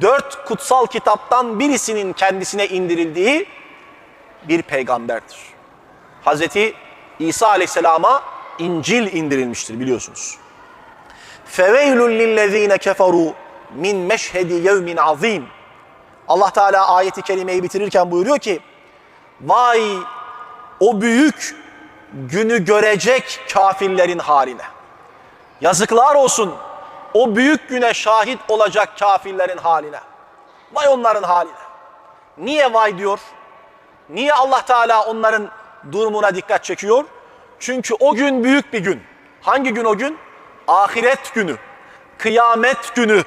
dört kutsal kitaptan birisinin kendisine indirildiği bir peygamberdir. Hazreti İsa Aleyhisselam'a İncil indirilmiştir biliyorsunuz. Feveylül lillezine keferu min meşhedi yevmin azim. Allah Teala ayeti kerimeyi bitirirken buyuruyor ki vay o büyük günü görecek kafirlerin haline. Yazıklar olsun o büyük güne şahit olacak kafirlerin haline. Vay onların haline. Niye vay diyor? Niye Allah Teala onların durumuna dikkat çekiyor? Çünkü o gün büyük bir gün. Hangi gün o gün? Ahiret günü. Kıyamet günü.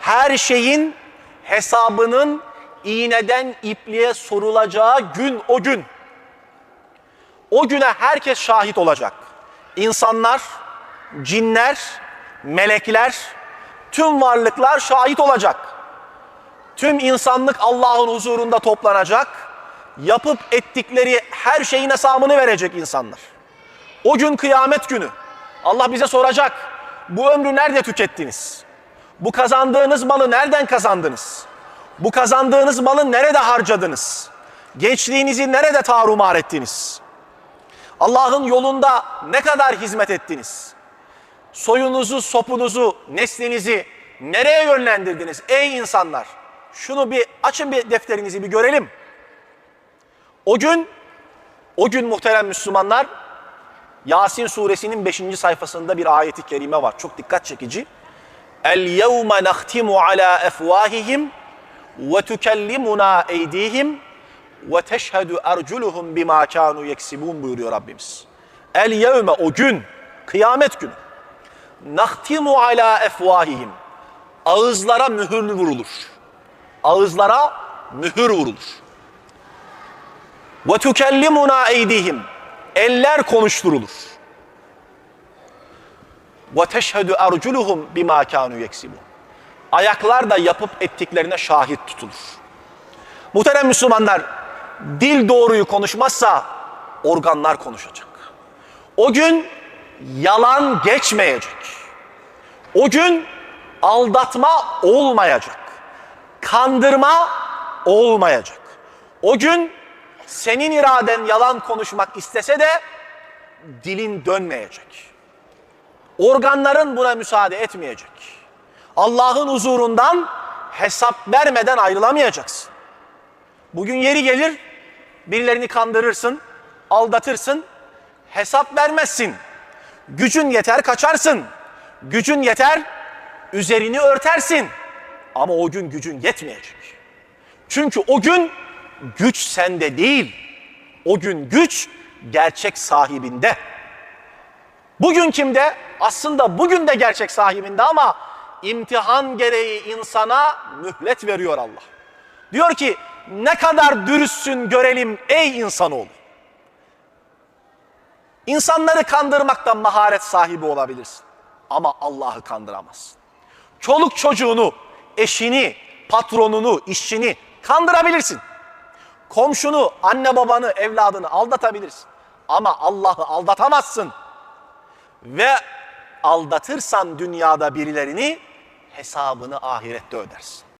Her şeyin hesabının iğneden ipliğe sorulacağı gün o gün. O güne herkes şahit olacak. İnsanlar, cinler, melekler, tüm varlıklar şahit olacak. Tüm insanlık Allah'ın huzurunda toplanacak. Yapıp ettikleri her şeyin hesabını verecek insanlar. O gün kıyamet günü. Allah bize soracak. Bu ömrü nerede tükettiniz? Bu kazandığınız malı nereden kazandınız? Bu kazandığınız malı nerede harcadınız? Gençliğinizi nerede tarumar ettiniz? Allah'ın yolunda ne kadar hizmet ettiniz? Soyunuzu, sopunuzu, neslinizi nereye yönlendirdiniz ey insanlar? Şunu bir açın bir defterinizi bir görelim. O gün, o gün muhterem Müslümanlar Yasin suresinin 5. sayfasında bir ayeti kerime var. Çok dikkat çekici. El yevme nahtimu ala efvahihim ve tukellimuna eydihim ve teşhedü erculuhum bima kanu yeksibun buyuruyor Rabbimiz. El yevme o gün, kıyamet günü. Nahtimu ala efvahihim. Ağızlara mühür vurulur. Ağızlara mühür vurulur. Ve tukellimuna eydihim. Eller konuşturulur. Ve teşhedü erculuhum bima kanu yeksibun. Ayaklar da yapıp ettiklerine şahit tutulur. Muhterem Müslümanlar, dil doğruyu konuşmazsa organlar konuşacak. O gün yalan geçmeyecek. O gün aldatma olmayacak. Kandırma olmayacak. O gün senin iraden yalan konuşmak istese de dilin dönmeyecek. Organların buna müsaade etmeyecek. Allah'ın huzurundan hesap vermeden ayrılamayacaksın. Bugün yeri gelir birilerini kandırırsın, aldatırsın, hesap vermezsin. Gücün yeter kaçarsın. Gücün yeter üzerini örtersin. Ama o gün gücün yetmeyecek. Çünkü o gün güç sende değil. O gün güç gerçek sahibinde. Bugün kimde? Aslında bugün de gerçek sahibinde ama imtihan gereği insana mühlet veriyor Allah. Diyor ki ne kadar dürüstsün görelim ey insanoğlu. İnsanları kandırmaktan maharet sahibi olabilirsin. Ama Allah'ı kandıramazsın. Çoluk çocuğunu, eşini, patronunu, işçini kandırabilirsin. Komşunu, anne babanı, evladını aldatabilirsin. Ama Allah'ı aldatamazsın. Ve aldatırsan dünyada birilerini hesabını ahirette ödersin.